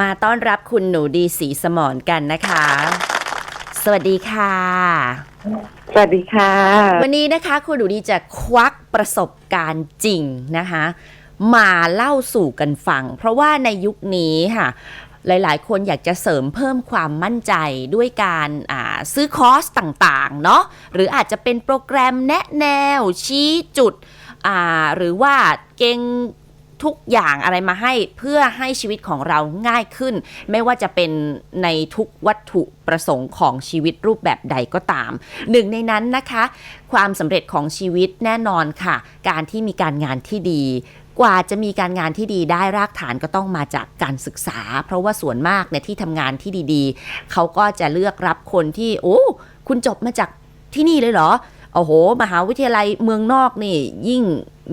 มาต้อนรับคุณหนูดีสีสมอนกันนะคะ สวัสดีค่ะ สวัสดีค่ะ วันนี้นะคะคุณหนูดีจะควักประสบการณ์จริงนะคะ มาเล่าสู่กันฟัง เพราะว่าในยุคนี้ค่ะหลาย ๆ คนอยากจะเสริมเพิ่มความมั่นใจด้วยการอ่าซื้อคอร์สต่าง ๆ เนาะหรืออาจจะเป็นโปรแกรมแนะแนวชี้จุดอ่าหรือว่าเก่ง ทุกอย่างอะไรมาให้เพื่อให้ชีวิตของเราง่ายขึ้น ไม่ว่าจะเป็นในทุกวัตถุประสงค์ของชีวิตรูปแบบใดก็ตาม หนึ่งในนั้นนะคะ ความสำเร็จของชีวิตแน่นอนค่ะ การที่มีการงานที่ดีกว่าจะมีการงานที่ดีได้รากฐานก็ต้องมาจากการศึกษา เพราะว่าส่วนมากเนี่ยที่ทำงานที่ดีๆ เขาก็จะเลือกรับคนที่ โอ้ คุณจบมาจากที่นี่เลยเหรอ โอ้โห มหาวิทยาลัยเมืองนอกนี่ยิ่ง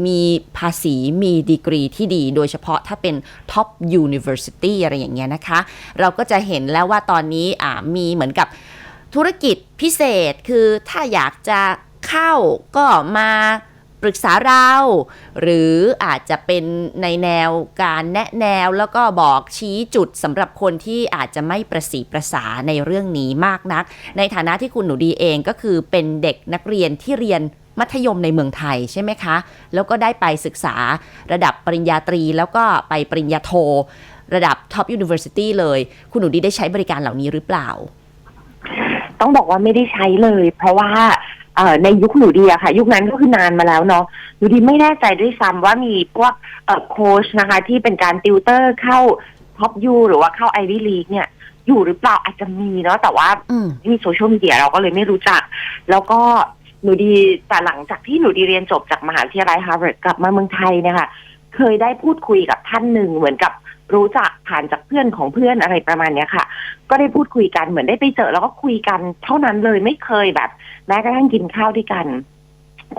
มีภาษีมีดีกรีที่ดี โดยเฉพาะถ้าเป็นท็อปยูนิเวอร์ซิตี้อะไรอย่างเงี้ยนะคะ เราก็จะเห็นแล้วว่าตอนนี้มีเหมือนกับธุรกิจพิเศษคือถ้าอยากจะเข้าก็มา ปรึกษาเรา หรืออาจจะเป็นในแนวการแนะแนวแล้วก็บอกชี้จุดสำหรับคนที่อาจจะไม่ประสีประสาในเรื่องนี้มากนัก ในฐานะที่คุณหนูดีเองก็คือเป็นเด็กนักเรียนที่เรียนมัธยมในเมืองไทยใช่ไหมคะ แล้วก็ได้ไปศึกษาระดับปริญญาตรี แล้วก็ไปปริญญาโท ระดับ Top University เลย คุณหนูดีได้ใช้บริการเหล่านี้หรือเปล่า ต้องบอกว่าไม่ได้ใช้เลย เพราะว่า ในยุคหนูดีอะค่ะ ยุคนั้นก็คือนานมาแล้วเนาะหนูดีไม่แน่ใจด้วยซ้ำว่ามีพวกเอ่อโค้ชนะคะ ที่เป็นการติวเตอร์เข้าท็อปยูหรือว่าเข้าไอวิลีกเนี่ยอยู่หรือเปล่าอาจจะมีเนาะแต่ว่าอืมที่โซเชียลมีเดียเราก็เลยไม่รู้จัก แล้วก็หนูดีแต่หลังจากที่หนูดีเรียนจบจากมหาวิทยาลัยฮาร์วาร์ดกลับมาเมืองไทยเนี่ยค่ะ เคยได้พูดคุยกับท่านหนึ่งเหมือนกับรู้จัก ผ่านจากเพื่อนของเพื่อนอะไรประมาณเนี้ยค่ะ ก็ได้พูดคุยกันเหมือนได้ไปเจอแล้วก็คุยกันเท่านั้นเลยไม่เคยแบบ แม้กระทั่งกินข้าวด้วยกัน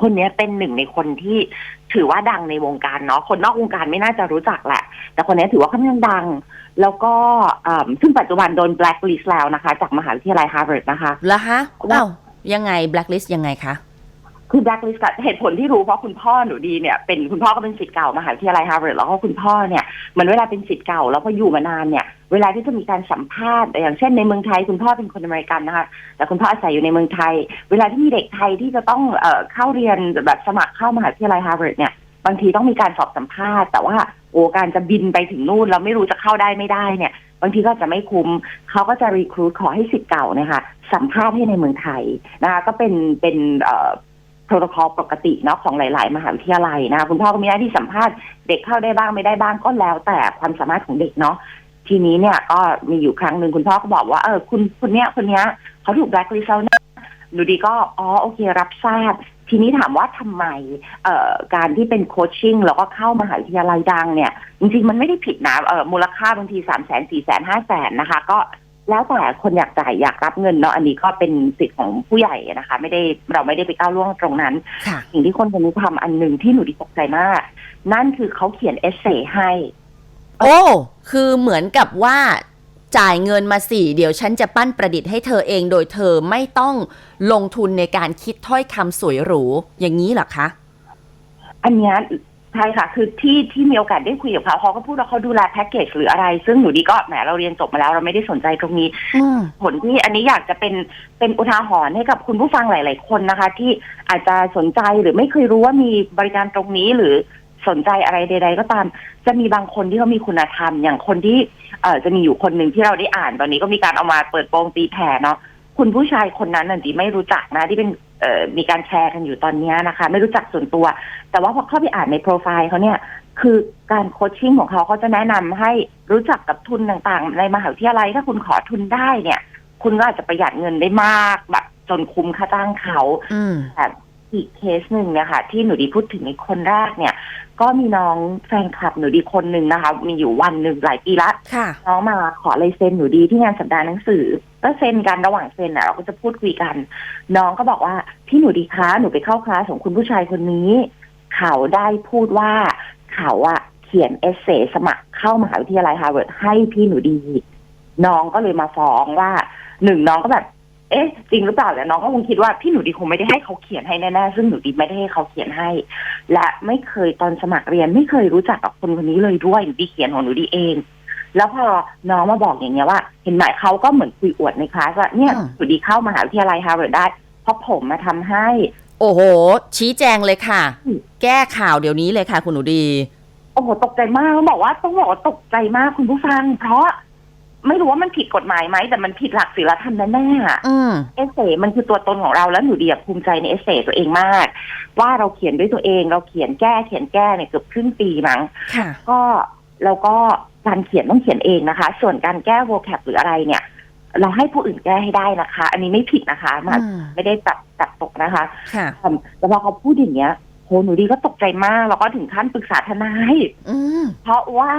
คนเนี้ยเป็นหนึ่งในคนที่ถือว่าดังในวงการเนาะคนนอกวงการไม่น่าจะรู้จักแหละ แต่คนเนี้ยถือว่าค่อนข้างดัง แล้วก็อ่าซึ่งปัจจุบันโดน blacklist แล้วนะคะ จากมหาวิทยาลัยฮาร์วาร์ดนะคะแล้วฮะอ้าวยังไง blacklist ยังไงคะ คือ blacklist อะเหตุผลที่รู้เพราะคุณพ่อหนูดีเนี่ยเป็นคุณพ่อก็เป็นศิษย์เก่ามหาวิทยาลัยฮาร์วาร์ดแล้วก็คุณพ่อเนี่ยเหมือนเวลาเป็นศิษย์เก่าแล้วพออยู่มานานเนี่ย เวลาที่จะมีการสัมภาษณ์อย่างเช่นในเมืองไทย คุณพ่อเป็นคนอเมริกันนะคะแต่คุณพ่ออาศัยอยู่ในเมืองไทย เวลาที่มีเด็กไทยที่จะต้องเอ่อเข้าเรียนแบบสมัครเข้ามหาวิทยาลัยฮาร์วาร์ดเนี่ยบางทีต้องมีการสอบสัมภาษณ์ แต่ว่าโอการจะบินไปถึงนู่นแล้วไม่รู้จะเข้าได้ไม่ได้เนี่ยบางทีก็จะไม่คุ้มเขาก็จะรีครูดขอให้สิทธิ์เก่านี่ยค่ะสัมภาษณ์ให้ในเมืองไทยนะคะก็เป็นเป็นเอ่อ โปรโตคอลปกติเนาะของหลาย ๆ มหาวิทยาลัยนะคะคุณพ่อก็มีหน้าที่สัมภาษณ์เด็กเข้าได้บ้างไม่ได้บ้างก็แล้ว แต่ความสามารถของเด็กเนาะทีนี้เนี่ยก็มีอยู่ครั้งหนึ่งคุณพ่อก็บอกว่าเออคุณคุณเนี้ยคนเนี้ยเขาถูกแบล็คลิสต์แล้วนะหนูดีก็อ๋อโอเครับทราบ ทีนี้ถามว่าทำไมเอ่อการที่เป็นโคชชิ่งแล้วก็เข้ามหาวิทยาลัยดังเนี่ย จริง ๆ มันไม่ได้ผิดนะเออมูลค่าบางทีสามแสนสี่แสนห้าแสนนะคะ ก็ แล้วแต่คนอยากจ่ายอยากรับเงินเนาะอันนี้ก็เป็นสิทธิ์ของผู้ใหญ่นะคะ ไม่ได้เราไม่ได้ไปก้าวล่วงตรงนั้นค่ะสิ่งที่คนคนนี้ทำอันหนึ่งที่หนูดีตกใจมาก นั่นคือเขาเขียนเอเซ่ให้ โอ้ คือเหมือนกับว่าจ่ายเงินมาสี่เดี๋ยวฉันจะปั้นประดิษฐ์ให้เธอเองโดยเธอไม่ต้องลงทุนในการคิดถ้อยคำสวยหรูอย่างนี้เหรอคะ อันเนี้ย ใช่ค่ะ คือที่ที่มีโอกาสได้คุยกับเขาเขาก็พูดว่าเขาดูแลแพ็กเกจหรืออะไร ซึ่งหนูดีก็แหมเราเรียนจบมาแล้วเราไม่ได้สนใจตรงนี้อืมผลที่อันนี้อยากจะเป็นเป็นอุทาหรณ์ให้กับคุณผู้ฟังหลาย ๆ คนนะคะ ที่อาจจะสนใจหรือไม่เคยรู้ว่ามีบริการตรงนี้หรือสนใจอะไรใด ๆ ก็ตาม จะมีบางคนที่เขามีคุณธรรม อย่างคนที่เอ่อจะมีอยู่คนหนึ่งที่เราได้อ่านตอนนี้ก็มีการเอามาเปิดโปงตีแผ่เนาะคุณผู้ชายคนนั้นน่ะดีไม่รู้จักนะที่เป็นเอ่อมีการแชร์กันอยู่ตอนเนี้ยนะคะ ไม่รู้จักส่วนตัว แต่ว่าพอเข้าไปอ่านในโปรไฟล์เขาเนี่ย คือการโคชชิ่งของเขาเขาจะแนะนำให้รู้จักกับทุนต่างๆ ในมหาวิทยาลัยถ้าคุณขอทุนได้เนี่ย คุณก็อาจจะประหยัดเงินได้มากแบบจนคุ้มค่าจ้างเขาอืมแต่อีกเคสหนึ่งเนี่ยค่ะที่หนูดีพูดถึงในคนแรกเนี่ย ก็มีน้องแฟนคลับหนูดีคนหนึ่งนะคะ มีอยู่วันหนึ่งหลายปีละค่ะน้องมาขอลายเซ็นหนูดีที่งานสัปดาห์หนังสือก็เซ็นกันระหว่างเซ็นอะเราก็จะพูดคุยกัน น้องก็บอกว่าพี่หนูดีคะหนูไปเข้าคลาสของคุณผู้ชายคนนี้ เขาได้พูดว่าเขาอะเขียนเอเซสมัครเข้ามหาวิทยาลัยฮาร์วาร์ดให้พี่หนูดี น้องก็เลยมาฟ้องว่าหนึ่งน้องก็แบบ เอ๊ะ จริงหรือเปล่าแต่น้องก็คงคิดว่าพี่หนูดีคงไม่ได้ให้เขาเขียนให้แน่ๆซึ่งหนูดีไม่ได้ให้เขาเขียนให้ และไม่เคยตอนสมัครเรียนไม่เคยรู้จักกับคนคนนี้เลยด้วยหนูดีเขียนของหนูดีเองแล้วพอน้องมาบอกอย่างเงี้ยว่า เห็นไหมเขาก็เหมือนคุยอวดในคลาสว่าเนี่ยอืมอยู่ดีเข้ามหาวิทยาลัยฮาร์วาร์ดได้ เพราะผมมาทำให้ โอ้โห ชี้แจงเลยค่ะอืมแก้ข่าวเดี๋ยวนี้เลยค่ะ คุณหนูดี โอ้โห ตกใจมากต้องบอกว่าต้องบอกว่าตกใจมากคุณผู้ฟัง เพราะไม่รู้ว่ามันผิดกฎหมายไหม แต่มันผิดหลักศีลธรรมแน่ๆอะอืมเอเซ่มันคือตัวตนของเราแล้วหนูดีอะภูมิใจในเอเซ่ตัวเองมาก ว่าเราเขียนด้วยตัวเองเราเขียนแก้เขียนแก้เนี่ยเกือบครึ่งปีมั้งค่ะก็แล้วก็การเขียนต้องเขียนเองนะคะ ส่วนการแก้โวแคปหรืออะไรเนี่ย เราให้ผู้อื่นแก้ให้ได้นะคะ อันนี้ไม่ผิดนะคะมันอืมไม่ได้ตัดตัดตกนะคะค่ะอืมแต่พอเขาพูดอย่างเงี้ยโหหนูดีก็ตกใจมากแล้วก็ถึงขั้นปรึกษาทนายอืมเพราะว่า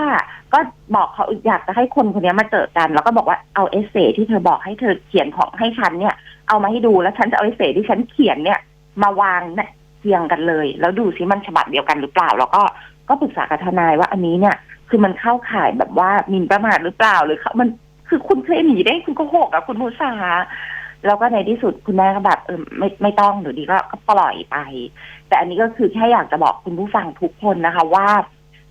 ก็บอกเขาอยากจะให้คนคนนี้มาเจอกัน แล้วก็บอกว่าเอาเอเซที่เธอบอกให้เธอเขียนของให้ฉันเนี่ย เอามาให้ดูแล้วฉันจะเอาเอเซที่ฉันเขียนเนี่ย มาวางเนี่ยเรียงกันเลย แล้วดูซิมันฉบับเดียวกันหรือเปล่า แล้วก็ก็ปรึกษากับทนายว่าอันนี้เนี่ย คือมันเข้าข่ายแบบว่าหมินประมาทหรือเปล่าหรือเขามัน คือคุณเคลมหนีได้คุณโก็หกอะคุณมูสาแล้วก็ในที่สุดคุณแม่ก็แบบเออไม่ไม่ต้องหรือดีก็ก็ปล่อยไป แต่อันนี้ก็คือแค่อยากจะบอกคุณผู้ฟังทุกคนนะคะ ว่า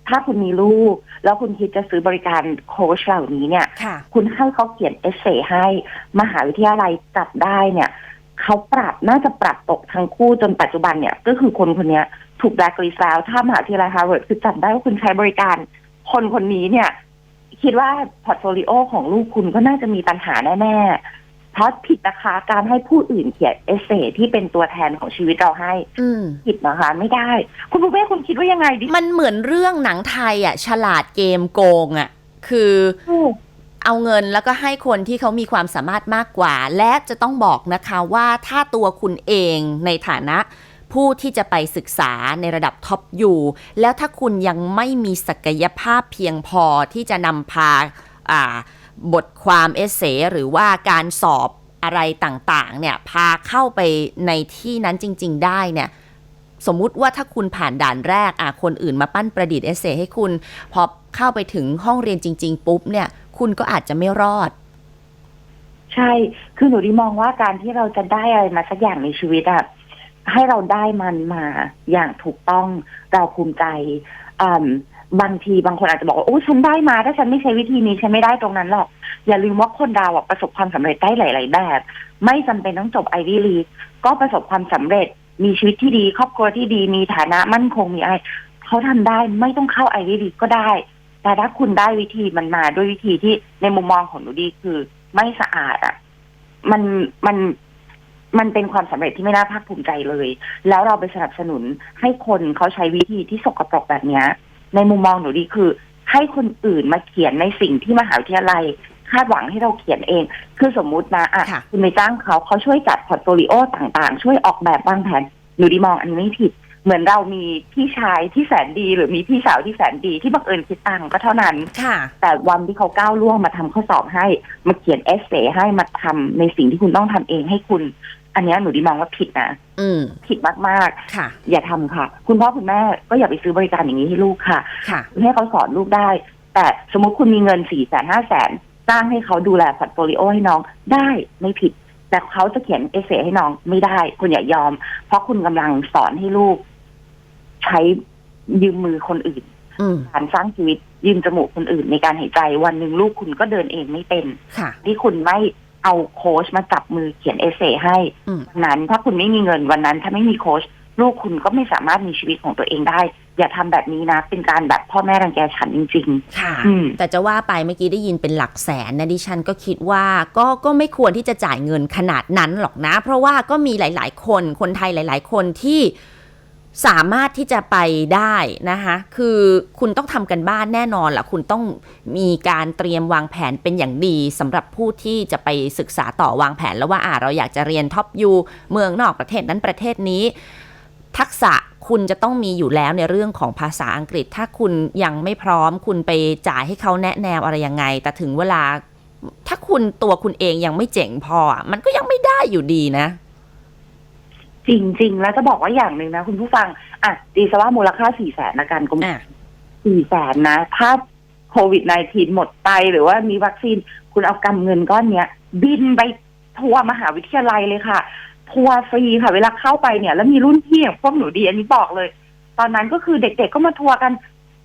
ถ้าคุณมีลูก แล้วคุณคิดจะซื้อบริการโค้ชเหล่านี้เนี่ยค่ะคุณให้เขาเขียนเอเซให้มหาวิทยาลัยจับได้เนี่ยเขาปรับน่าจะปรับตกทั้งคู่จนปัจจุบันเนี่ย ก็คือคนคนเนี้ยถูกแบล็คลิสต์แล้วถ้ามหาวิทยาลัยฮาร์วาร์ดคือจับได้ว่าคุณใช้บริการคนคนนี้เนี่ย คิดว่าพอร์ตโฟลิโอของลูกคุณก็น่าจะมีปัญหาแน่ๆเพราะผิดนะคะการให้ผู้อื่นเขียนเอเซที่เป็นตัวแทนของชีวิตเราให้อืม ผิดนะคะ ไม่ได้ คุณบุเป้คุณคิดว่ายังไงดิมันเหมือนเรื่องหนังไทยอะ ฉลาดเกมโกงอะ คือถูก เอาเงินแล้วก็ให้คนที่เขามีความสามารถมากกว่า และจะต้องบอกนะคะว่าถ้าตัวคุณเองในฐานะ ผู้ที่จะไปศึกษาในระดับท็อปอยู่ แล้วถ้าคุณยังไม่มีศักยภาพเพียงพอที่จะนำพาาบทความเอเซหรือว่าการสอบอะไรต่างๆเนี่ยพาเข้าไปในที่นั้นจริง ๆ ได้เนี่ยสมมุติว่าถ้าคุณผ่านด่านแรกอะคนอื่นมาปั้นประดิษฐ์เอเซให้คุณ พอเข้าไปถึงห้องเรียนจริง ๆ ปุ๊บเนี่ยคุณก็อาจจะไม่รอด ใช่ คือหนูดีมองว่าการที่เราจะได้อะไรมาสักอย่างในชีวิตอะ ให้เราได้มันมาอย่างถูกต้องเราภูมิใจบางทีบางคนอาจจะบอกว่าโอ้ฉันได้มา ถ้าฉันไม่ใช้วิธีนี้ฉันไม่ได้ตรงนั้นหรอก อย่าลืมว่าคนเราประสบความสำเร็จได้หลาย ๆ แบบ ไม่จำเป็นต้องจบไอวิลีก็ประสบความสำเร็จ มีชีวิตที่ดี ครอบครัวที่ดีมีฐานะมั่นคงมีอะไรเขาทำได้ไม่ต้องเข้าไอวิลีก็ได้ แต่ถ้าคุณได้วิธีมันมาด้วยวิธีที่ในมุมมองของหนูดีคือ ไม่สะอาดอะ มันมัน มันเป็นความสำเร็จที่ไม่น่าภาคภูมิใจเลย แล้วเราไปสนับสนุนให้คนเขาใช้วิธีที่สกปรกแบบเนี้ย ในมุมมองหนูดีคือ ให้คนอื่นมาเขียนในสิ่งที่มหาวิทยาลัยคาดหวังให้เราเขียนเอง คือสมมุตินะอะค่ะคุณไปจ้างเขาเขาช่วยจัดพอร์ตโฟลิโอต่างๆ ช่วยออกแบบวางแผนหนูดีมองอันนี้ไม่ผิด เหมือนเรามีพี่ชายที่แสนดี หรือมีพี่สาวที่แสนดีที่บังเอิญคิดตังค์ก็เท่านั้น ค่ะ แต่วันที่เขาก้าวล่วงมาทำข้อสอบให้ มาเขียนเอเซให้มาทำในสิ่งที่คุณต้องทำเองให้คุณ อันเนี้ยหนูดีมองว่าผิดนะอืมผิดมากค่ะๆอย่าทำค่ะ คุณพ่อคุณแม่ก็อย่าไปซื้อบริการอย่างนี้ให้ลูกค่ะ ค่ะให้เขาสอนลูกได้ แต่สมมติคุณมีเงินสี่แสนห้าแสนจ้างให้เขาดูแลพอร์ตโฟลิโอให้น้องได้ไม่ผิด แต่เขาจะเขียนเอเซให้น้องไม่ได้ คุณอย่ายอม เพราะคุณกำลังสอนให้ลูก ใช้ยืมมือคนอื่นอืม การสร้างชีวิตยืมจมูกคนอื่นในการหายใจวันหนึ่งลูกคุณก็เดินเองไม่เป็น ค่ะ ที่คุณไม่เอาโค้ชมาจับมือเขียนเอเซให้อืม วันนั้น ถ้าคุณไม่มีเงินวันนั้น ถ้าไม่มีโค้ชลูกคุณก็ไม่สามารถมีชีวิตของตัวเองได้ อย่าทำแบบนี้นะ เป็นการแบบพ่อแม่รังแกฉันจริง ค่ะ อืม แต่จะว่าไปเมื่อกี้ได้ยินเป็นหลักแสนนะดิฉันก็คิดว่าก็ก็ไม่ควรที่จะจ่ายเงินขนาดนั้นหรอกนะ เพราะว่าก็มีหลาย ๆ คนคนไทยหลาย ๆ คนที่ สามารถที่จะไปได้นะคะคือคุณต้องทำกันบ้านแน่นอนแหละคุณต้องมีการเตรียมวางแผนเป็นอย่างดีสำหรับผู้ที่จะไปศึกษาต่อวางแผนแล้วว่าอ่าเราอยากจะเรียนท็อปยูเมืองนอกประเทศนั้นประเทศนี้ ทักษะคุณจะต้องมีอยู่แล้วในเรื่องของภาษาอังกฤษ ถ้าคุณยังไม่พร้อม คุณไปจ่ายให้เขาแนะแนวอะไรยังไง แต่ถึงเวลา ถ้าคุณตัวคุณเองยังไม่เจ๋งพอมันก็ยังไม่ได้อยู่ดีนะ จริง ๆ แล้วจะบอกว่าอย่างหนึ่งนะ คุณผู้ฟัง อะดีซะว่ามูลค่าสี่แสนนะการกลมอะ สี่แสนนะ ถ้าโควิด -19 หมดไปหรือว่ามีวัคซีน คุณเอากำเงินก้อนเนี้ย บินไปทัวร์มหาวิทยาลัยเลยค่ะ ทัวร์ฟรีค่ะ เวลาเข้าไปเนี่ย แล้วมีรุ่นพี่อย่างพวกหนูดีอันนี้บอกเลย ตอนนั้นก็คือเด็กๆก็มาทัวร์กัน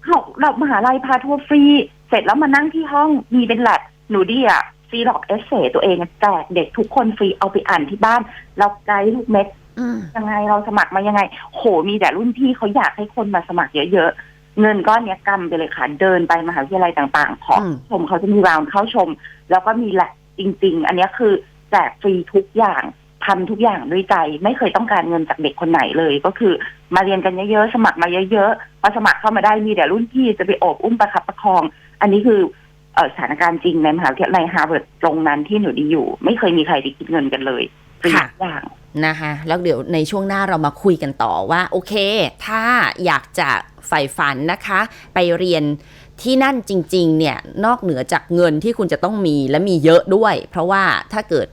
เขาเรามหาลัยพาทัวร์ฟรี เสร็จแล้วมานั่งที่ห้องมีเป็นแลบหนูดีอะซีล็อกเอเซตัวเองแจกเด็กทุกคนฟรีเอาไปอ่านที่บ้าน เราไกด์ลูกเม็ด อืมยังไงเราสมัครมายังไง โหมีแต่รุ่นพี่เขาอยากให้คนมาสมัครเยอะๆ เงินก้อนเนี้ยกำไปเลยค่ะเดินไปมหาวิทยาลัยต่างๆ ขออืมชมเขาจะมีราวเข้าชม แล้วก็มีแลบจริง ๆ อันเนี้ยคือแจกฟรีทุกอย่างทำทุกอย่างด้วยใจ ไม่เคยต้องการเงินจากเด็กคนไหนเลย ก็คือ มาเรียนกันเยอะๆสมัครมาเยอะๆพอสมัครเข้ามาได้มีแต่รุ่นพี่จะไปโอบอุ้มประคับประคอง อันนี้คือเออสถานการณ์จริงในมหาวิทยาลัยฮาร์วาร์ดตรงนั้นที่หนูดีอยู่ ไม่เคยมีใครได้คิดเงินกันเลยฟรีค่ะทุกอย่าง นะคะแล้วเดี๋ยวในช่วงหน้าเรามาคุยกันต่อว่า โอเค ถ้าอยากจะใฝ่ฝันนะคะ ไปเรียนที่นั่นจริง ๆ เนี่ย นอกเหนือจากเงินที่คุณจะต้องมีและมีเยอะด้วย เพราะว่าถ้าเกิด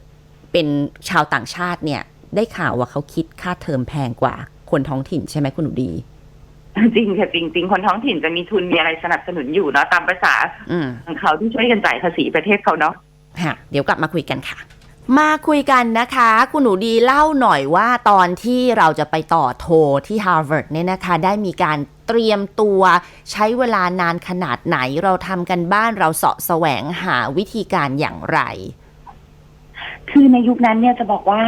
เป็นชาวต่างชาติเนี่ย ได้ข่าวว่าเขาคิดค่าเทอมแพงกว่าคนท้องถิ่นใช่ไหมคุณหนูดี จริงค่ะจริงจริงๆคนท้องถิ่นจะมีทุนมีอะไรสนับสนุนอยู่เนาะตามภาษาอืมของเขาที่ช่วยกันจ่ายภาษีประเทศเขาเนาะค่ะเดี๋ยวกลับมาคุยกันค่ะ มาคุยกันนะคะ คุณหนูดีเล่าหน่อยว่าตอนที่เราจะไปต่อโทที่ Harvard เนี่ยนะคะ ได้มีการเตรียมตัวใช้เวลานานขนาดไหนเราทำกันบ้านเราเสาะแสวงหาวิธีการอย่างไร คือในยุคนั้นเนี่ยจะบอกว่า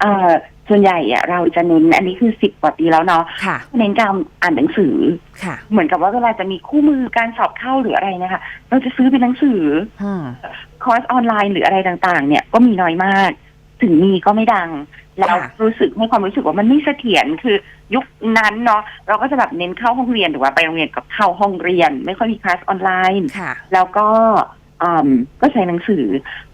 เอ่อส่วนใหญ่อะเราจะเน้นอันนี้คือสิบกว่าปีแล้วเนาะค่ะเน้นการอ่านหนังสือค่ะ เหมือนกับว่าเวลาจะมีคู่มือการสอบเข้าหรืออะไรนะคะ เราจะซื้อเป็นหนังสืออืม คอร์สออนไลน์หรืออะไรต่างๆ เนี่ยก็มีน้อยมาก ถึงมีก็ไม่ดัง แล้วค่ะรู้สึกให้ความรู้สึกว่ามันไม่เสถียรคือยุคนั้นเนาะเราก็จะแบบเน้นเข้าห้องเรียนหรือว่าไปโรงเรียนกับเข้าห้องเรียน ไม่ค่อยมีคลาสออนไลน์ค่ะแล้วก็อืมก็ใช้หนังสือ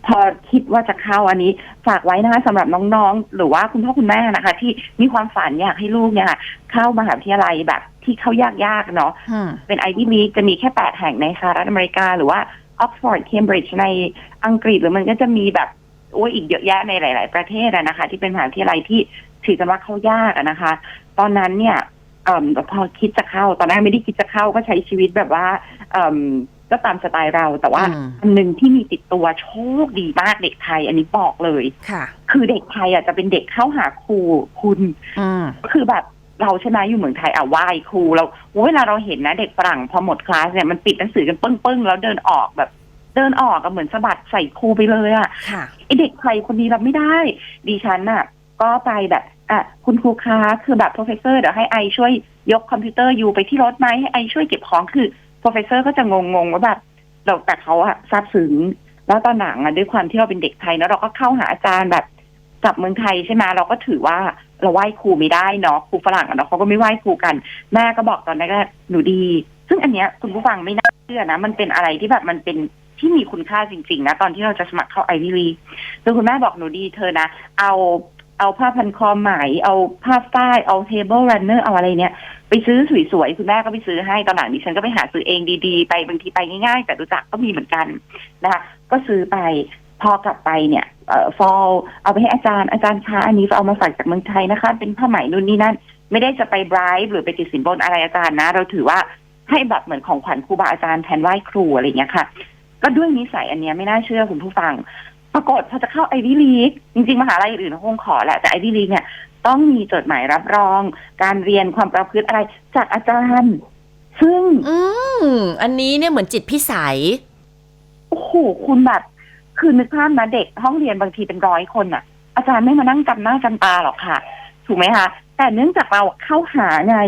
พอคิดว่าจะเข้าอันนี้ ฝากไว้นะคะสำหรับน้องๆ หรือว่าคุณพ่อคุณแม่นะคะ ที่มีความฝันอยากให้ลูกเนี่ยค่ะเข้ามหาวิทยาลัยแบบที่เข้ายากๆเนาะอืมเป็น Ivy League จะมีแค่แปดแห่งในสหรัฐอเมริกาหรือว่า Oxford Cambridge ในอังกฤษหรือมันก็จะมีแบบโอ้ยอีกเยอะแยะในหลาย ๆ ประเทศอะนะคะ ที่เป็นมหาวิทยาลัยที่ถือกันว่าเข้ายากอะนะคะ ตอนนั้นเนี่ยเอ่มพอคิดจะเข้า ตอนแรกไม่ได้คิดจะเข้าก็ใช้ชีวิตแบบว่าเอ่มก็ตามสไตล์เราแต่ว่าอืมอันหนึ่งที่มีติดตัวโชคดีมากเด็กไทย อันนี้บอกเลยค่ะ คือเด็กไทยอะจะเป็นเด็กเข้าหาครูคุณอืมก็คือแบบ เราใช่ไหมอยู่เมืองไทยอะไหว้ครูเราโอ้เวลาเราเห็นนะเด็กฝรั่งพอหมดคลาสเนี่ยมันปิดหนังสือกันปึ้งๆแล้วเดินออกแบบเดินออกก็เหมือนสะบัดใส่ครูไปเลยอะค่ะไอเด็กไทยคนนี้รับไม่ได้ ดิฉันน่ะ ก็ไปแบบอะคุณครูคะคือแบบ professor เดี๋ยวให้ไอช่วยยกคอมพิวเตอร์อยู่ไปที่รถไหมให้ไอช่วยเก็บของคือ professor ก็จะงงๆว่าแบบเราแต่เขาอะซาบซึ้งแล้วตอนหลังอะด้วยความที่เราเป็นเด็กไทยแล้วเราก็เข้าหาอาจารย์แบบกลับเมืองไทยใช่ไหมเราก็ถือว่า เราไหว้ครูไม่ได้เนาะครูฝรั่งเนาะเขาก็ไม่ไหว้ครูกัน แม่ก็บอกตอนแรกหนูดี ซึ่งอันเนี้ยคุณผู้ฟังไม่น่าเชื่อนะ มันเป็นอะไรที่แบบมันเป็นที่มีคุณค่าจริงๆนะตอนที่เราจะสมัครเข้าไอวิลีคือคุณแม่บอกหนูดีเธอนะเอาเอาผ้าพันคอไหมเอาผ้าฝ้ายเอาเทเบิลรันเนอร์เอาอะไรเนี่ย ไปซื้อสวยๆคุณแม่ก็ไปซื้อให้ตอนหลังดิฉันก็ไปหาซื้อเองดีๆ ไปบางทีไปง่ายๆ แต่รู้จักก็มีเหมือนกันนะคะก็ซื้อไป พอกลับไปเนี่ยเอ่อฟอลเอาไปให้อาจารย์อาจารย์คะอันนี้เอามาฝากจากเมืองไทยนะคะ เป็นผ้าไหมนู่นนี่นั่น ไม่ได้จะไปบรายหรือไปติดสินบนอะไรอาจารย์นะ เราถือว่าให้แบบเหมือนของขวัญครูบาอาจารย์แทนไหว้ครูอะไรอย่างเงี้ยค่ะ ก็ด้วยนิสัยอันเนี้ยไม่น่าเชื่อคุณผู้ฟัง ปรากฏพอจะเข้าไอวิลีกจริง ๆ มหาลัยอื่นๆคงขอแหละ แต่ไอวิลีกเนี่ยต้องมีจดหมายรับรอง การเรียนความประพฤติอะไรจากอาจารย์ ซึ่ง อืมอันนี้เนี่ยเหมือนจิตพิสัยโอ้โหคุณแบบ คือนึกภาพนะเด็กห้องเรียนบางทีเป็นร้อยคนน่ะ อาจารย์ไม่มานั่งจำหน้าจำตาหรอกค่ะ ถูกไหมคะ แต่เนื่องจากเราเข้าหาไง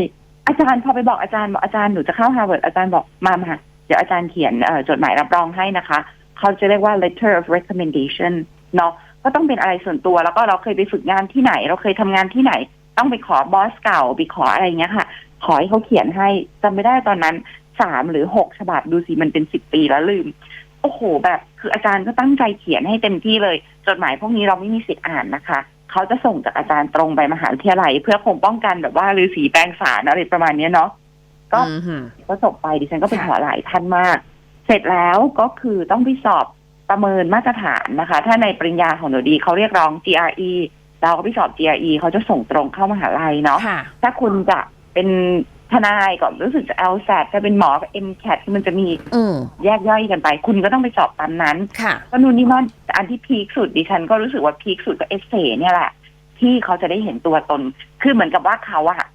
อาจารย์พอไปบอกอาจารย์บอกอาจารย์หนูจะเข้าฮาร์วาร์ดอาจารย์บอกมามาเดี๋ยวอาจารย์เขียนจดหมายรับรองให้นะคะ เขาจะเรียกว่า letter of recommendation เนาะก็ต้องเป็นอะไรส่วนตัวแล้วก็เราเคยไปฝึกงานที่ไหน เราเคยทำงานที่ไหน ต้องไปขอบอสเก่าไปขออะไรเงี้ยค่ะ ขอให้เขาเขียนให้จำไม่ได้ตอนนั้นสามหรือหกฉบับดูสิมันเป็นสิบปีแล้วลืม โอ้โหแบบคืออาจารย์ก็ตั้งใจเขียนให้เต็มที่เลย จดหมายพวกนี้เราไม่มีสิทธิ์อ่านนะคะ เขาจะส่งจากอาจารย์ตรงไปมหาวิทยาลัย เพื่อคงป้องกันแบบว่าฤาษีแปลงสารอะไรประมาณเนี้ยเนาะก็อืมหืมก็จบไปดิฉันก็เป็นค่ะหัวหลายท่านมาก เสร็จแล้วก็คือต้องไปสอบประเมินมาตรฐานนะคะ ถ้าในปริญญาของหนูดีเขาเรียกร้อง GRE เราก็ไปสอบ GRE เขาจะส่งตรงเข้ามหาลัยเนาะค่ะถ้าคุณจะเป็น ทนายก็รู้สึกจะ LSAT จะเป็นหมอก็ MCAT ที่มันจะมีอืมแยกย่อยกันไป คุณก็ต้องไปสอบตามนั้นค่ะ ก็นู่นนี่นั่นแต่อันที่พีคสุดดิฉันก็รู้สึกว่าพีคสุดก็เอเซเนี่ยแหละ ที่เขาจะได้เห็นตัวตน คือเหมือนกับว่าเขาอะ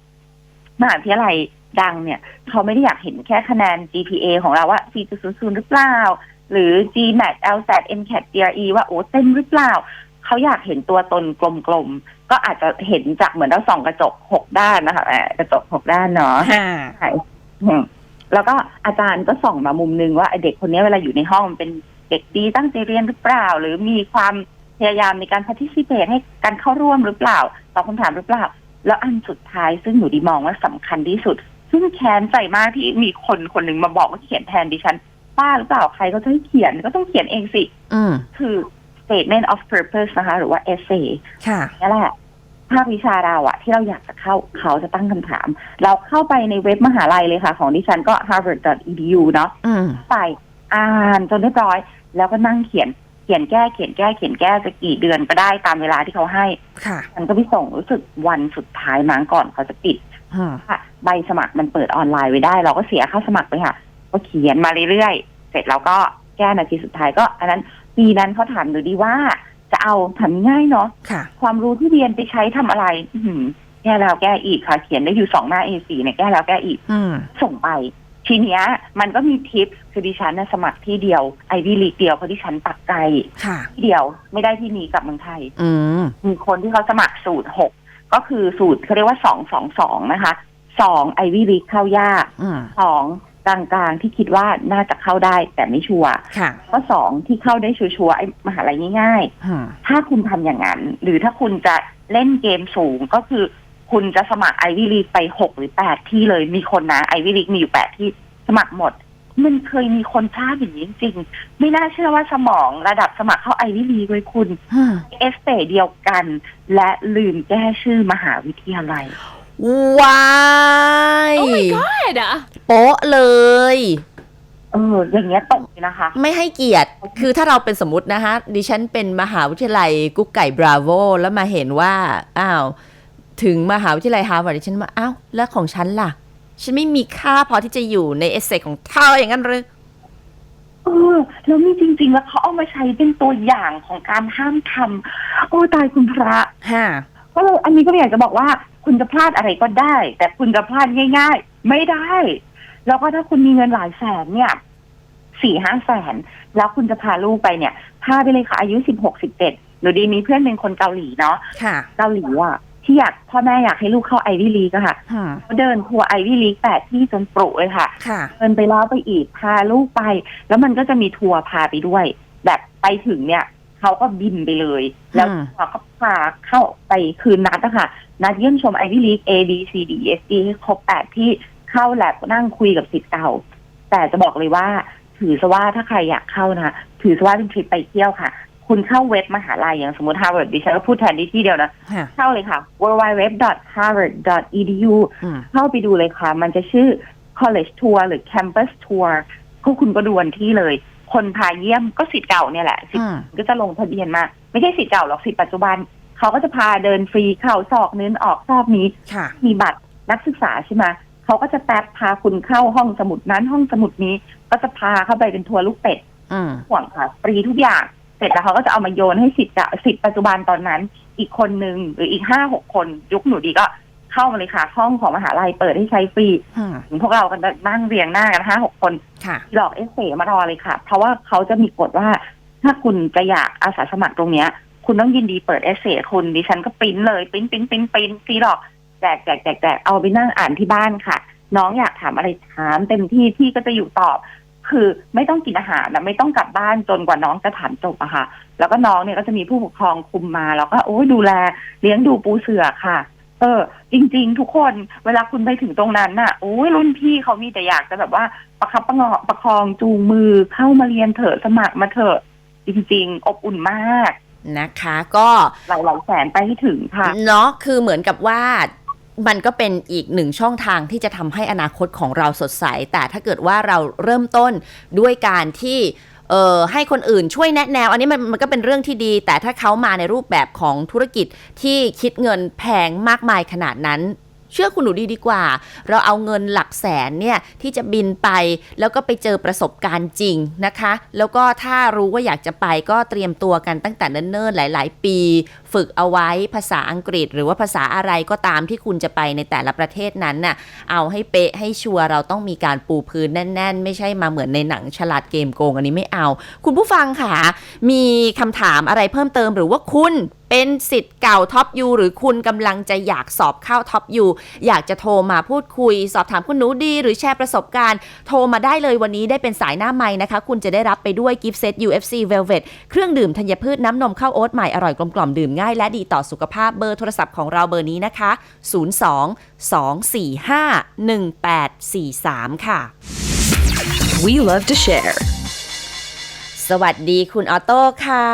มหาวิทยาลัยดังเนี่ย เขาไม่ได้อยากเห็นแค่คะแนน GPA ของเราว่า 4.00 หรือเปล่า หรือ GMAT LSAT MCAT GRE ว่าโอ้เต็มหรือเปล่า เขาอยากเห็นตัวตนกลมๆ ก็อาจจะเห็นจากเหมือนเราส่องกระจกหกด้านนะคะแหมกระจกหกด้านเนาะค่ะใช่อืมแล้วก็อาจารย์ก็ส่องมามุมนึงว่าไอ้เด็กคนนี้เวลาอยู่ในห้องมันเป็นเด็กดีตั้งใจเรียนหรือเปล่า หรือมีความพยายามในการ participate ให้การเข้าร่วมหรือเปล่าตอบคำถามหรือเปล่า แล้วอันสุดท้ายซึ่งหนูดีมองว่าสำคัญที่สุด ซึ่งแค้นใจมากที่มีคนคนหนึ่งมาบอกว่าเขียนแทนดิฉันป้าหรือเปล่าใครก็จะให้เขียนก็ต้องเขียนเองสิอืมคือ statement of purpose นะคะ หรือว่า essay ค่ะนี่แหละ ภาควิชาเราอะที่เราอยากจะเข้าเขาจะตั้งคำถาม เราเข้าไปในเว็บมหาลัยเลยค่ะ ของดิฉันก็ harvard.edu เนาะอืม ไปอ่านจนเรียบร้อย แล้วก็นั่งเขียนเขียนแก้เขียนแก้เขียนแก้จะกี่เดือนก็ได้ตามเวลาที่เขาให้ ค่ะมันก็ไปส่งรู้สึกวันสุดท้ายมั้งก่อนเขาจะปิดอืมค่ะใบสมัครมันเปิดออนไลน์ไว้ได้ เราก็เสียค่าสมัครไปค่ะ ก็เขียนมาเรื่อยๆ เสร็จแล้วก็แก้นาทีสุดท้ายก็ อันนั้นปีนั้นเขาถามดูดีว่า จะเอาทำง่ายเนาะค่ะความรู้ที่เรียนไปใช้ทำอะไร อื้อหือแก้แล้วแก้อีกค่ะ เขียนได้อยู่สองหน้า A4 เนี่ยแก้แล้วแก้อีกอืมส่งไป ทีเนี้ย มันก็มีทิปคือดิฉันน่ะสมัครที่เดียวไอวีลีกเดียวเพราะดิฉันปักไกลค่ะที่เดียวไม่ได้ที่นี้กลับเมืองไทยอืมมีคนที่เขาสมัครสูตรหกก็คือสูตรเขาเรียกว่าสองสองสองนะคะสองไอวีลีกเข้ายากอืมสอง กลางๆที่คิดว่าน่าจะเข้าได้แต่ไม่ชัวร์ค่ะก็สองที่เข้าได้ชัวร์ๆไอมหาลัยง่ายๆอืมถ้าคุณทำอย่างนั้น หรือถ้าคุณจะเล่นเกมสูงก็คือ คุณจะสมัครไอวิลีกไปหกหรือแปดที่เลยมีคนนะไอวิลีกมีอยู่แปดที่สมัครหมด มันเคยมีคนพลาดอย่างนี้จริงๆ ไม่น่าเชื่อว่าสมองระดับสมัครเข้าไอวิลีกเลยคุณอืมเอสเตเดียวกัน และลืมแก้ชื่อมหาวิทยาลัย ว้ายโอ้ my god อะโป๊ะเลย เออ อย่างเงี้ยตกเลยนะคะ ไม่ให้เกียรติ คือถ้าเราเป็นสมมตินะคะดิฉันเป็นมหาวิทยาลัยกุ๊กไก่บราโวแล้วมาเห็นว่า อ้าว ถึงมหาวิทยาลัยฮาร์วาร์ดดิฉันมา อ้าว แล้วของฉันล่ะ ฉันไม่มีค่าพอที่จะอยู่ในเอเซของเธออย่างนั้นหรือ เออแล้วมีจริง ๆ แล้วเขาเอามาใช้เป็นตัวอย่างของการห้ามทำโอ้ตายคุณพระ ฮะ ก็เลยอันนี้ก็เลยอยากจะบอกว่า คุณจะพลาดอะไรก็ได้ แต่คุณจะพลาดง่าย ๆ ไม่ได้ แล้วก็ถ้าคุณมีเงินหลายแสนเนี่ยสี่ห้าแสนแล้วคุณจะพาลูกไปเนี่ยพาไปเลยค่ะอายุสิบหกสิบเจ็ดหนูดีมีเพื่อนเป็นคนเกาหลีเนาะค่ะเกาหลีอะที่อยากพ่อแม่อยากให้ลูกเข้าไอวี่ลีกอะค่ะฮะเขาเดินทัวร์ไอวี่ลีกแปดที่จนปรุเลยค่ะค่ะเดินไปแล้วไปอีกพาลูกไป แล้วมันก็จะมีทัวร์พาไปด้วย แบบไปถึงเนี่ย เขาก็บินไปเลย แล้วอืมเขาก็พาเข้าไปคืนนัดอะค่ะนัดเยี่ยมชมไอวิลีก A B C D E F G ให้ครบแปดที่เข้าแลบนั่งคุยกับสิทธิ์เก่า แต่จะบอกเลยว่า ถือซะว่าถ้าใครอยากเข้านะถือซะว่าเป็นทริปไปเที่ยวค่ะ คุณเข้าเว็บมหาลัยอย่างสมมติ Harvard ดิฉันก็พูดแทนที่ที่เดียวนะฮะเข้าเลยค่ะ www.harvard.edu อืมเข้าไปดูเลยค่ะ มันจะชื่อ college tour หรือ campus tour ก็คุณก็ดูวันที่เลย คนพาเยี่ยมก็สิทธิ์เก่าเนี่ยแหละสิทอืธิ์มก็จะลงทะเบียนมา ไม่ใช่สิทธิ์เก่าหรอกสิทธิ์ปัจจุบัน เขาก็จะพาเดินฟรีเข้าซอกนู้นออกซอกนี้ค่ะมีบัตรนักศึกษาใช่ไหมเขาก็จะแป๊บพาคุณเข้าห้องสมุดนั้นห้องสมุดนี้ ก็จะพาเข้าไปเป็นทัวร์ลูกเป็ดอืมห่วงค่ะฟรีทุกอย่างเสร็จแล้วเขาก็จะเอามาโยนให้สิทธิ์เก่าสิทธิ์ปัจจุบันตอนนั้น อีกคนนึงหรืออีกห้าหกคนยุคหนูดีก็ เข้ามาเลยค่ะ ห้องของมหาลัยเปิดให้ใช้ฟรีอืมพวกเรากันนั่งเรียงหน้ากันห้าหกคนค่ะหลอกเอสเซมารอเลยค่ะ เพราะว่าเขาจะมีกฎว่า ถ้าคุณจะอยากอาสาสมัครตรงเนี้ย คุณต้องยินดีเปิดเอสเซคุณดิฉันก็ปริ้นเลยปริ้นปริ้นปริ้นปริ้นฟรีหรอกแจกแจกแจกแจกเอาไปนั่งอ่านที่บ้านค่ะ น้องอยากถามอะไรถามเต็มที่พี่ก็จะอยู่ตอบคือไม่ต้องกินอาหารนะไม่ต้องกลับบ้านจนกว่าน้องจะถามจบอะค่ะ แล้วก็น้องเนี่ยก็จะมีผู้ปกครองคุมมา แล้วก็โอ้ยดูแลเลี้ยงดูปูเสือค่ะ เออ จริง ๆ ทุกคนเวลาคุณไปถึงตรงนั้นน่ะโอ้ยรุ่นพี่เขามีแต่อยากจะแบบว่าประคับประงอประคองจูงมือเข้ามาเรียนเถอะสมัครมาเถอะจริง ๆ อบอุ่นมากนะคะก็หลายๆแสนไปให้ถึงค่ะเนาะคือเหมือนกับว่ามันก็เป็นอีกหนึ่งช่องทางที่จะทำให้อนาคตของเราสดใส แต่ถ้าเกิดว่าเราเริ่มต้นด้วยการที่ เอ่อให้คนอื่นช่วยแนะแนว อันนี้มันมันก็เป็นเรื่องที่ดี แต่ถ้าเขามาในรูปแบบของธุรกิจที่คิดเงินแพงมากมายขนาดนั้น เชื่อคุณหนูดีดีกว่า เราเอาเงินหลักแสนเนี่ยที่จะบินไปแล้วก็ไปเจอประสบการณ์จริงนะคะ แล้วก็ถ้ารู้ว่าอยากจะไปก็เตรียมตัวกันตั้งแต่เนิ่นๆหลาย ๆ ปี ฝึกเอาไว้ภาษาอังกฤษ หรือว่าภาษาอะไรก็ตามที่คุณจะไปในแต่ละประเทศนั้นน่ะเอาให้เป๊ะให้ชัวร์เราต้องมีการปูพื้นแน่น ๆ ไม่ใช่มาเหมือนในหนังฉลาดเกมโกงอันนี้ไม่เอา คุณผู้ฟังค่ะ มีคำถามอะไรเพิ่มเติมหรือว่าคุณเป็นสิทธิ์เก่าท็อปยูหรือคุณกำลังจะอยากสอบเข้าท็อปยูอยากจะโทรมาพูดคุย สอบถามคุณหนูดี หรือแชร์ประสบการณ์ โทรมาได้เลยวันนี้ได้เป็นสายหน้าไม้นะคะ คุณจะได้รับไปด้วยกิฟต์เซต UFC Velvet เครื่องดื่มธัญพืชน้ำนมข้าวโอ๊ตใหม่อร่อยกลมกล่อมดื่มง่ายและดีต่อสุขภาพเบอร์โทรศัพท์ของเราเบอร์นี้นะคะ 02 245 1843 ค่ะ We love to share สวัสดีคุณออโต้ค่ะ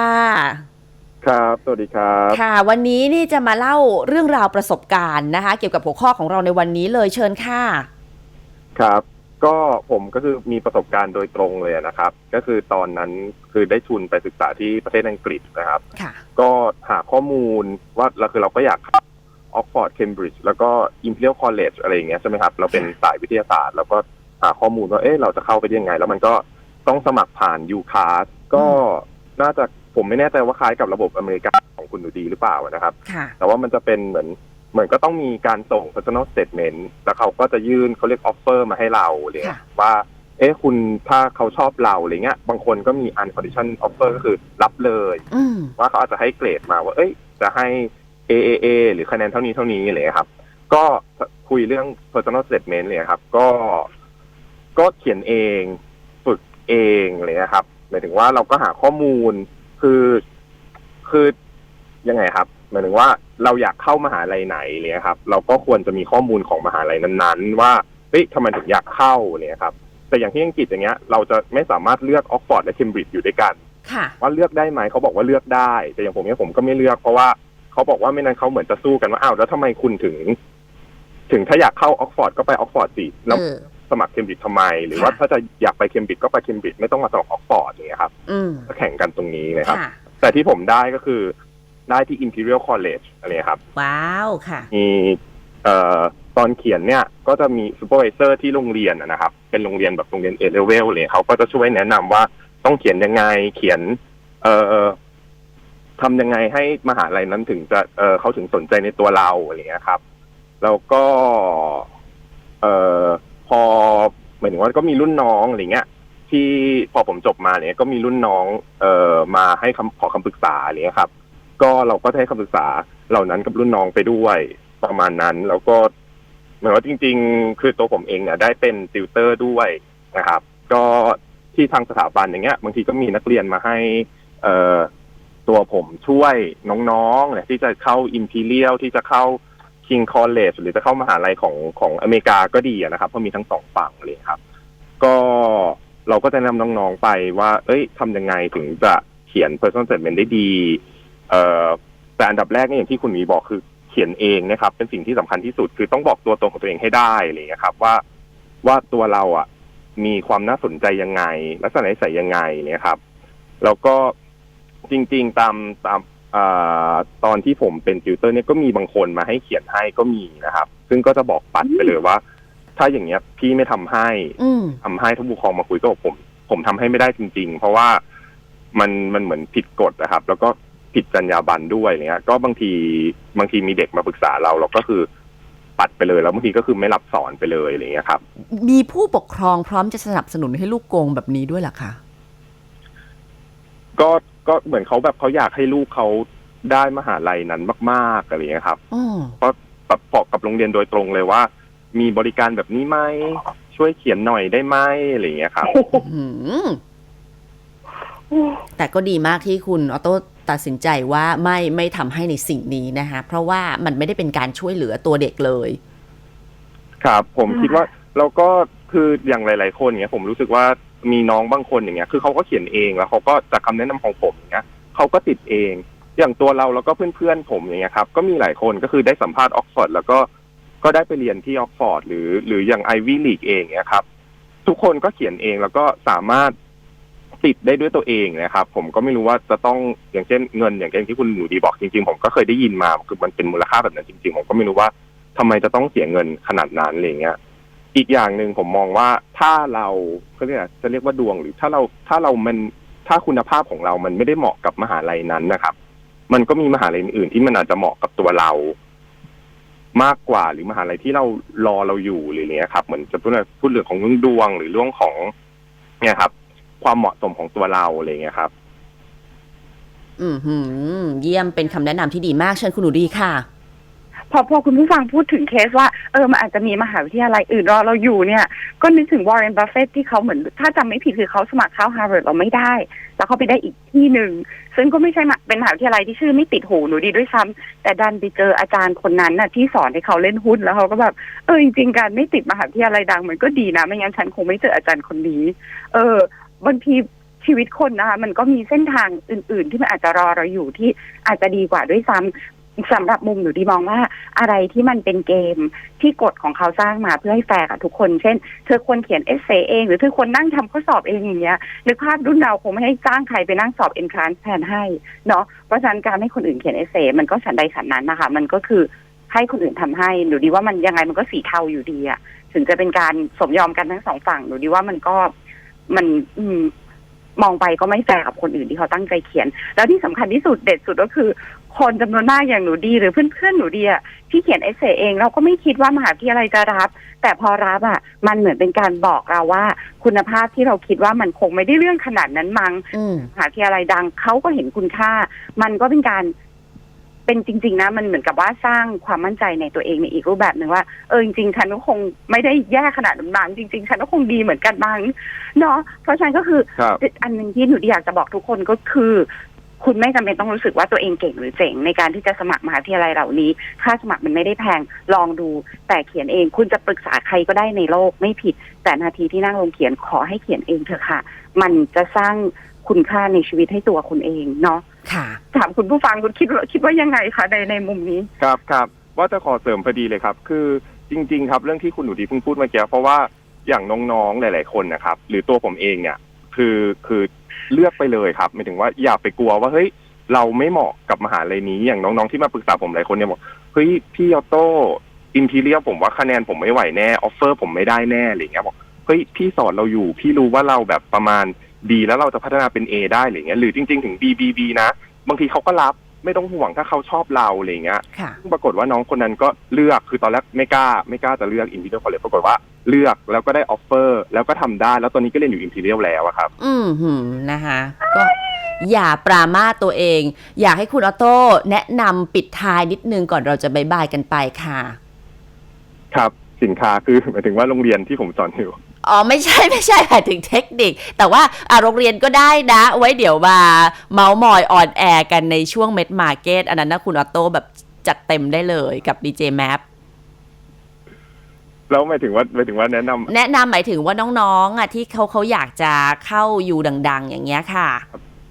ครับ สวัสดีครับ ค่ะ วันนี้นี่จะมาเล่าเรื่องราวประสบการณ์นะคะ เกี่ยวกับหัวข้อของเราในวันนี้เลยเชิญค่ะ ครับ ก็ผมก็คือมีประสบการณ์โดยตรงเลยนะครับ ก็คือตอนนั้นคือได้ทุนไปศึกษาที่ประเทศอังกฤษนะครับ ค่ะ ก็หาข้อมูลว่าเราคือเราก็อยากออกฟอร์ดเคมบริดจ์แล้วก็ Imperial College อะไรอย่างเงี้ยใช่ไหมครับ เราเป็นสายวิทยาศาสตร์ แล้วก็หาข้อมูลว่าเอ๊ะเราจะเข้าไปได้ยังไง แล้วมันก็ต้องสมัครผ่าน u c a s ก็น่าจะผมไม่แน่ใจว่าคล้ายกับระบบอเมริกาของคุณดูดีหรือเปล่านะครับ ค่ะ แต่ว่ามันจะเป็นเหมือน เหมือนก็ต้องมีการส่ง personal statement แล้วเขาก็จะยื่นเขาเรียก offer มาให้เราอะไรเลยค่ะ ว่า เอ๊ะคุณถ้าเขาชอบเราอะไรเงี้ย บางคนก็มี uncondition offer ก็คือรับเลย อืม ว่าเขาอาจจะให้เกรดมาว่า เอ้ย จะให้ AAA หรือคะแนนเท่านี้เท่านี้อะไรเลยครับ ก็คุยเรื่อง personal statement เลยครับ ก็ ก็เขียนเอง ฝึกเองเลยนะครับ หมายถึงว่าเราก็หาข้อมูล คือ คือ ยังไงครับ หมายถึงว่าเราอยากเข้ามหาลัยไหนเนี่ยครับ เราก็ควรจะมีข้อมูลของมหาลัยนั้นๆ ว่าเฮ้ยทำไมถึงอยากเข้าเนี่ยครับ แต่อย่างที่อังกฤษอย่างเงี้ย เราจะไม่สามารถเลือกออกฟอร์ดและเคมบริดจ์อยู่ด้วยกันค่ะว่าเลือกได้ไหมเขาบอกว่าเลือกได้ แต่อย่างผมเนี่ยผมก็ไม่เลือกเพราะว่าเขาบอกว่าไม่นั้นเขาเหมือนจะสู้กันว่าอ้าวแล้วทำไมคุณถึง ถึงถ้าอยากเข้าออกฟอร์ดก็ไปออกฟอร์ดสิแล้วเออสมัครเคมบริดจ์ทำไม หรือว่าค่ะถ้าจะอยากไปเคมบริดจ์ก็ไปเคมบริดจ์ไม่ต้องมาสมัครออกฟอร์ดอย่างเงี้ยครับอืมก็แข่งกันตรงนี้เลยครับค่ะแต่ที่ผมได้ก็คือ ได้ที่ Imperial College อะไรครับ ว้าวค่ะ มีเอ่อตอนเขียนเนี่ยก็จะมีซูเปอร์วิเซอร์ที่โรงเรียนนะนะครับ เป็นโรงเรียนแบบโรงเรียนเอเลเวลเลยเขาก็จะช่วยแนะนำว่าต้องเขียนยังไงเขียน เอ่อทำยังไงให้มหาลัยนั้นถึงจะเออเขาถึงสนใจในตัวเราอะไรเงี้ยครับ แล้วก็ เอ่อพอหมายถึงว่าก็มีรุ่นน้องอะไรเงี้ยที่พอผมจบมาเนี่ยก็มีรุ่นน้อง เอ่อมาให้คำขอคำปรึกษาอะไรเงี้ยครับ ก็เราก็จะให้คำปรึกษาเหล่านั้นกับรุ่นน้องไปด้วยประมาณนั้น แล้วก็เหมือนว่าจริง ๆ คือตัวผมเองเนี่ยได้เป็นติวเตอร์ด้วยนะครับ ก็ที่ทางสถาบันอย่างเงี้ยบางทีก็มีนักเรียนมาให้ เอ่อตัวผมช่วยน้องๆเนี่ยที่จะเข้า Imperial ที่จะเข้า King College หรือจะเข้ามหาลัยของของอเมริกาก็ดีนะครับเพราะมีทั้งสองฝั่งเลยครับ ก็เราก็จะนำน้องๆไปว่า เอ้ยทำยังไงถึงจะเขียน personal statement ได้ดี เอ่อแต่อันดับแรกเนี่ยอย่างที่คุณหมีบอกคือเขียนเองนะครับ เป็นสิ่งที่สำคัญที่สุดคือต้องบอกตัวตนของตัวเองให้ได้อะไรอย่างเงี้ยครับ ว่าว่าตัวเราอะ มีความน่าสนใจยังไง ลักษณะนิสัยยังไงเนี่ยครับ แล้วก็จริง ๆ ตามตามอ่าตอนที่ผมเป็นติวเตอร์เนี่ยก็มีบางคนมาให้เขียนให้ก็มีนะครับ ซึ่งก็จะบอกปัดไปเลยว่า ถ้าอย่างเงี้ย พี่ไม่ทำให้อืมทำให้ทุกผู้ปกครองมาคุยก็บอกผม ผมทำให้ไม่ได้จริง ๆ เพราะว่ามันมันเหมือนผิดกฎนะครับ แล้วก็ ผิดจรรยาบรรณด้วยเนี้ย ก็บางทีบางทีมีเด็กมาปรึกษาเราเราก็คือปัดไปเลยแล้วบางทีก็คือไม่รับสอนไปเลยอะไรเงี้ยครับ มีผู้ปกครองพร้อมจะสนับสนุนให้ลูกโกงแบบนี้ด้วยเหรอคะก็ก็เหมือนเขาแบบเขาอยากให้ลูกเขาได้มหาลัยนั้นมากๆอะไรเงี้ยครับอ๋อแบบบอกกับโรงเรียนโดยตรงเลยว่า มีบริการแบบนี้ไหมช่วยเขียนหน่อยได้ไหมอะไรเงี้ยครับหืมแต่ก็ดีมากที่คุณออโต้ ตัดสินใจว่าไม่ไม่ทำให้ในสิ่งนี้นะคะเพราะว่ามันไม่ได้เป็นการช่วยเหลือตัวเด็กเลย ครับ ผมค่ะคิดว่าเราก็คืออย่างหลาย ๆ คนเนี้ยผมรู้สึกว่ามีน้องบางคนอย่างเงี้ย คือเขาก็เขียนเองแล้วเขาก็จากคำแนะนำของผมอย่างเงี้ยเขาก็ติดเอง อย่างตัวเราแล้วก็เพื่อน ๆ ผมอย่างเงี้ยครับ ก็มีหลายคนก็คือได้สัมภาษณ์ออกฟอร์ดแล้วก็ก็ได้ไปเรียนที่ออกฟอร์ดหรือ หรืออย่างไอวิลีกเองเนี้ยครับ ทุกคนก็เขียนเองแล้วก็สามารถ ติดได้ด้วยตัวเองนะครับ ผมก็ไม่รู้ว่าจะต้องอย่างเช่นเงินอย่างเช่นที่คุณหนูดีบอกจริงๆ ผมก็เคยได้ยินมาคือมันเป็นมูลค่าแบบนั้นจริง ๆ ผมก็ไม่รู้ว่าทำไมจะต้องเสียเงินขนาดนั้นอะไรเงี้ยอีกอย่างหนึ่งผมมองว่าถ้าเราเขาเรียกจะเรียกว่าดวงหรือถ้าเราถ้าเรามันถ้าคุณภาพของเรามันไม่ได้เหมาะกับมหาลัยนั้นนะครับ มันก็มีมหาลัยอื่นที่มันอาจจะเหมาะกับตัวเรา มากกว่าหรือมหาลัยที่เรารอเราอยู่หรืออะไรเนี้ยครับ เหมือนจะพูดพูดเรื่องของเรื่องดวงหรือเรื่องของ เนี่ยครับ ความเหมาะสมของตัวเราอะไรเงี้ยครับ อืมหืมเยี่ยมเป็นคำแนะนำที่ดีมากเชิญคุณหนูดีค่ะ พอพอคุณผู้ฟังพูดถึงเคสว่าเออมันอาจจะมีมหาวิทยาลัยอื่นรอเราอยู่เนี่ย ก็นึกถึงวอร์เรนบัฟเฟตที่เขาเหมือน ถ้าจำไม่ผิดคือเขาสมัครเข้าฮาร์วาร์ดเราไม่ได้ แล้วเขาไปได้อีกที่หนึ่ง ซึ่งก็ไม่ใช่มาเป็นมหาวิทยาลัยที่ชื่อไม่ติดหูหนูดีด้วยซ้ำแต่ดันไปเจออาจารย์คนนั้นน่ะ ที่สอนให้เขาเล่นหุ้นแล้วเขาก็แบบเออจริงๆการไม่ติดมหาวิทยาลัยดังมันก็ดีนะ ไม่งั้นฉันคงไม่เจออาจารย์คนนี้ เออ บางทีชีวิตคนนะคะ มันก็มีเส้นทางอื่น ๆ ที่มันอาจจะรอเราอยู่ที่อาจจะดีกว่าด้วยซ้ำสำหรับมุมหนูดีมองว่าอะไรที่มันเป็นเกมที่กฎของเขาสร้างมาเพื่อให้แฟร์กับทุกคน เช่น เธอควรเขียนเอเซเอง หรือเธอควรนั่งทำข้อสอบเองอย่างเงี้ยนึกภาพรุ่นเราคงไม่ให้จ้างใครไปนั่งสอบเอนทรานซ์แทนให้เนาะเพราะฉะนั้นการให้คนอื่นเขียนเอเซมันก็ฉันใดฉันนั้นนะคะ มันก็คือให้คนอื่นทำให้หนูดีว่ามันยังไงมันก็สีเทาอยู่ดีอะถึงจะเป็นการสมยอมกันทั้งสองฝั่งหนูดีว่ามันก็ มันอืมมองไปก็ไม่แฟร์กับคนอื่นที่เขาตั้งใจเขียน แล้วที่สำคัญที่สุดเด็ดสุดก็คือ คนจำนวนมากอย่างหนูดี หรือเพื่อนๆหนูดีอะที่เขียนเอเซเองเราก็ไม่คิดว่ามหาวิทยาลัยจะรับ แต่พอรับอะมันเหมือนเป็นการบอกเราว่า คุณภาพที่เราคิดว่ามันคงไม่ได้เรื่องขนาดนั้นมั้งอืมมหาวิทยาลัยดังเขาก็เห็นคุณค่า มันก็เป็นการ เป็นจริง ๆ นะ มันเหมือนกับว่าสร้างความมั่นใจในตัวเองในอีกรูปแบบหนึ่งว่าเออจริงๆฉันก็คงไม่ได้แย่ขนาดนั้นมั้งจริง ๆ ฉันก็คงดีเหมือนกันมั้งเนาะเพราะฉะนั้นก็คือครับอันหนึ่งที่หนูอยากจะบอกทุกคนก็คือ คุณไม่จำเป็นต้องรู้สึกว่าตัวเองเก่งหรือเจ๋งในการที่จะสมัครมหาวิทยาลัยเหล่านี้ ค่าสมัครมันไม่ได้แพงลองดู แต่เขียนเองคุณจะปรึกษาใครก็ได้ในโลกไม่ผิด แต่นาทีที่นั่งลงเขียนขอให้เขียนเองเถอะค่ะ มันจะสร้างคุณค่าในชีวิตให้ตัวคุณเองเนาะ ค่ะ ถามคุณผู้ฟังคุณคิดว่าคิดว่ายังไงคะในในมุมนี้ ครับครับว่าจะขอเสริมพอดีเลยครับ คือจริง ๆ ครับเรื่องที่คุณหนูดีเพิ่งพูดเมื่อกี้เพราะว่าอย่างน้องๆหลาย ๆ คนนะครับ หรือตัวผมเองเนี่ยคือคือเลือกไปเลยครับหมายถึงว่าอย่าไปกลัวว่าเฮ้ยเราไม่เหมาะกับมหาลัยนี้อย่างน้องๆที่มาปรึกษาผมหลายคนเนี่ยบอกเฮ้ยพี่ออโต้อินทีเรียผมว่าคะแนนผมไม่ไหวแน่ออฟเฟอร์ผมไม่ได้แน่อะไรอย่างเงี้ยบอกเฮ้ยพี่สอนเราอยู่ พี่รู้ว่าเราแบบประมาณ ดีแล้วเราจะพัฒนาเป็น A ได้อะไรอย่างเงี้ยหรือจริง ๆ ถึง B B B นะ บางทีเขาก็รับไม่ต้องห่วงถ้าเขาชอบเราอะไรอย่างเงี้ยค่ะ ซึ่งปรากฏว่าน้องคนนั้นก็เลือกคือตอนแรกไม่กล้าไม่กล้าจะเลือกอินทีเรียคอลเลจปรากฏว่าเลือกแล้วก็ได้ออฟเฟอร์ แล้วก็ทำได้แล้วตอนนี้ก็เรียนอยู่อินทีเรียแล้วอะครับ อืมหืมนะคะ ก็อย่าปรามาสตัวเอง อยากให้คุณออโต้แนะนำปิดท้ายนิดนึงก่อนเราจะบายบายกันไปค่ะ ครับสินค้าคือหมายถึงว่าโรงเรียนที่ผมสอนอยู่ อ๋อไม่ใช่ไม่ใช่หมายถึงเทคนิค แต่ว่าอะโรงเรียนก็ได้นะ ไว้เดี๋ยวมาเมาส์มอยออนแอร์กันในช่วงเม็ดมาร์เก็ตอันนั้นนะคุณออโต้แบบจัดเต็มได้เลยกับ DJ Map แล้วหมายถึงว่าหมายถึงว่าแนะนำแนะนำหมายถึงว่าน้องๆอะที่เขาเขาอยากจะเข้าอยู่ดัง ๆ อย่างเงี้ยค่ะ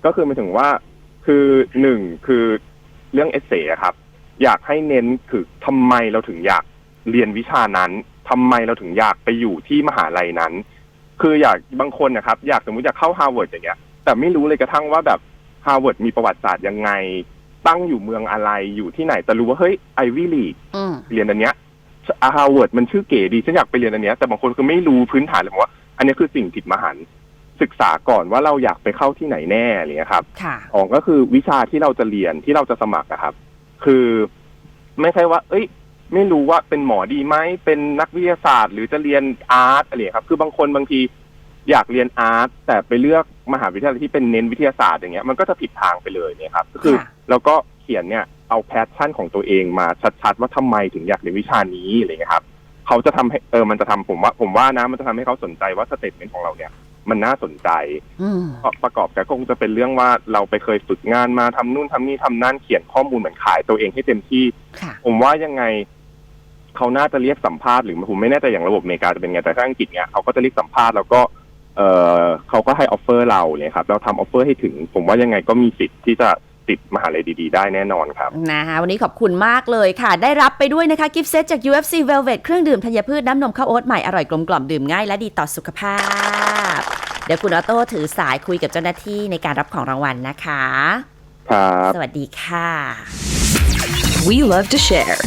ก็คือหมายถึงว่าคือหนึ่งคือเรื่องเอเซ่ครับ อยากให้เน้นคือทำไมเราถึงอยากเรียนวิชานั้น ทำไมเราถึงอยากไปอยู่ที่มหาลัยนั้น คืออยากบางคนนะครับ อยากสมมติอยากเข้าฮาร์วาร์ดอย่างเงี้ย แต่ไม่รู้เลยกระทั่งว่าแบบฮาร์วาร์ดมีประวัติศาสตร์ยังไง ตั้งอยู่เมืองอะไรอยู่ที่ไหน แต่รู้ว่าเฮ้ยไอวิลีกอืมเรียนอันเนี้ยฮาร์วาร์ดมันชื่อเก๋ดีฉันอยากไปเรียนอันเนี้ยแต่บางคนคือไม่รู้พื้นฐานเลยบอกว่า อันเนี้ยคือสิ่งผิดมหันต์ศึกษาก่อนว่าเราอยากไปเข้าที่ไหนแน่อะไรเงี้ยครับค่ะสองก็คือวิชาที่เราจะเรียนที่เราจะสมัครอะครับ คือไม่ใช่ว่า เอ้ย ไม่รู้ว่าเป็นหมอดีไหมเป็นนักวิทยาศาสตร์ หรือจะเรียนอาร์ตอะไรครับ คือบางคนบางทีอยากเรียนอาร์ตแต่ไปเลือกมหาวิทยาลัยที่เป็นเน้นวิทยาศาสตร์อย่างเงี้ยมันก็จะผิดทางไปเลยเนี่ยครับ ก็คือค่ะแล้วก็เขียนเนี่ยเอาแพชชั่นของตัวเองมาชัดๆว่าทำไมถึงอยากเรียนวิชานี้อะไรเงี้ยครับเขาจะทำให้เออมันจะทำผมว่า ผมว่านะมันจะทำให้เขาสนใจว่าสเตทเมนต์ของเราเนี่ย มันน่าสนใจอืมประกอบกับก็คงจะเป็นเรื่องว่าเราไปเคยฝึกงานมาทำนู่นทำนี่ทำนั่นเขียนข้อมูลเหมือนขายตัวเองให้เต็มที่ค่ะผมว่ายังไง เขาน่าจะเรียกสัมภาษณ์หรือผมไม่แน่ใจอย่างระบบอเมริกาจะเป็นไงแต่ถ้าอังกฤษเนี่ยเขาก็จะเรียกสัมภาษณ์แล้วก็เออเขาก็ให้ออฟเฟอร์เราเนี่ยครับ เราทำออฟเฟอร์ให้ถึง ผมว่ายังไงก็มีสิทธิ์ที่จะติดมหาลัยดีๆ ได้แน่นอนครับนะคะวันนี้ขอบคุณมากเลยค่ะ ได้รับไปด้วยนะคะ กิฟต์เซตจาก UFC Velvet เครื่องดื่มธัญพืชน้ำนมข้าวโอ๊ตใหม่ อร่อยกลมกล่อมดื่มง่ายและดีต่อสุขภาพ เดี๋ยวคุณออโต้ถือสายคุยกับเจ้าหน้าที่ในการรับของรางวัลนะคะ ครับ สวัสดีค่ะ We love to share.